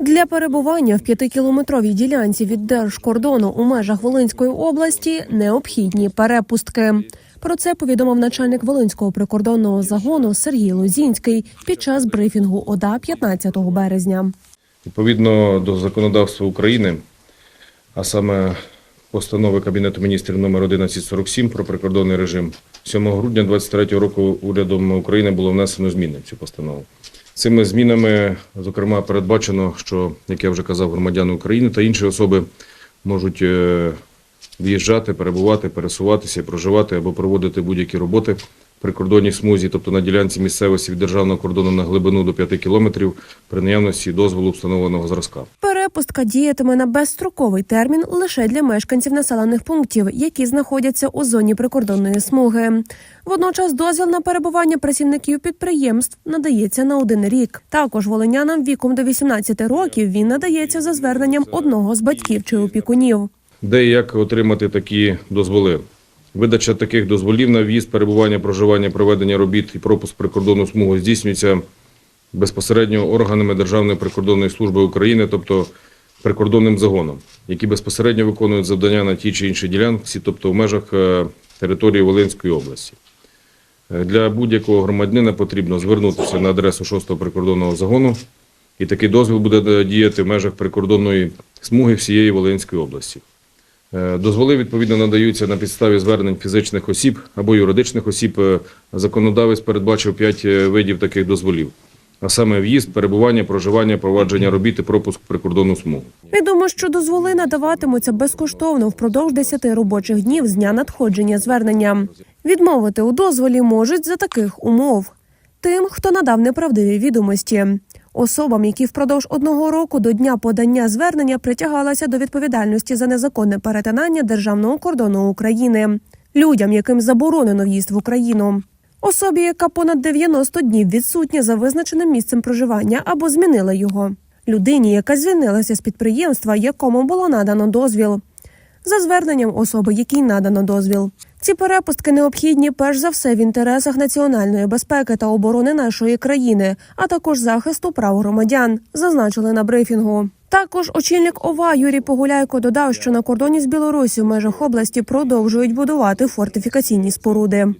Для перебування в п'ятикілометровій ділянці від держкордону у межах Волинської області необхідні перепустки. Про це повідомив начальник Волинського прикордонного загону Сергій Лозінський під час брифінгу ОДА 15 березня. Відповідно до законодавства України, а саме постанови Кабінету міністрів номер 1147 про прикордонний режим, 7 грудня 2023 року урядом України було внесено зміни в цю постанову. Цими змінами, зокрема, передбачено, що, як я вже казав, громадяни України та інші особи можуть е, в'їжджати, перебувати, пересуватися, проживати або проводити будь-які роботи прикордонній смузі, тобто на ділянці місцевості від державного кордону на глибину до 5 кілометрів при наявності дозволу встановленого зразка. Перепустка діятиме на безстроковий термін лише для мешканців населених пунктів, які знаходяться у зоні прикордонної смуги. Водночас дозвіл на перебування працівників підприємств надається на один рік. Також волинянам віком до 18 років він надається за зверненням одного з батьків чи опікунів. Де і як отримати такі дозволи? Видача таких дозволів на в'їзд, перебування, проживання, проведення робіт і пропуск прикордонну смугу здійснюється безпосередньо органами Державної прикордонної служби України, тобто прикордонним загоном, які безпосередньо виконують завдання на тій чи іншій ділянці, тобто в межах е, території Волинської області. Е, Для будь-якого громадянина потрібно звернутися на адресу 6-го прикордонного загону, і такий дозвіл буде е, діяти в межах прикордонної смуги всієї Волинської області. Е, Дозволи відповідно надаються на підставі звернень фізичних осіб або юридичних осіб. Е, Законодавець передбачив п'ять е, видів таких дозволів, а саме в'їзд, перебування, проживання, провадження робіт і пропуск прикордонну смугу. Відомо, що дозволи надаватимуться безкоштовно впродовж 10 робочих днів з дня надходження звернення. Відмовити у дозволі можуть за таких умов: тим, хто надав неправдиві відомості, особам, які впродовж одного року до дня подання звернення притягалися до відповідальності за незаконне перетинання державного кордону України, людям, яким заборонено в'їзд в Україну. Особі, яка понад 90 днів відсутня за визначеним місцем проживання або змінила його, людині, яка звільнилася з підприємства, якому було надано дозвіл, за зверненням особи, якій надано дозвіл. Ці перепустки необхідні перш за все в інтересах національної безпеки та оборони нашої країни, а також захисту прав громадян, зазначили на брифінгу. Також очільник ОВА Юрій Погуляйко додав, що на кордоні з Білорусі в межах області продовжують будувати фортифікаційні споруди.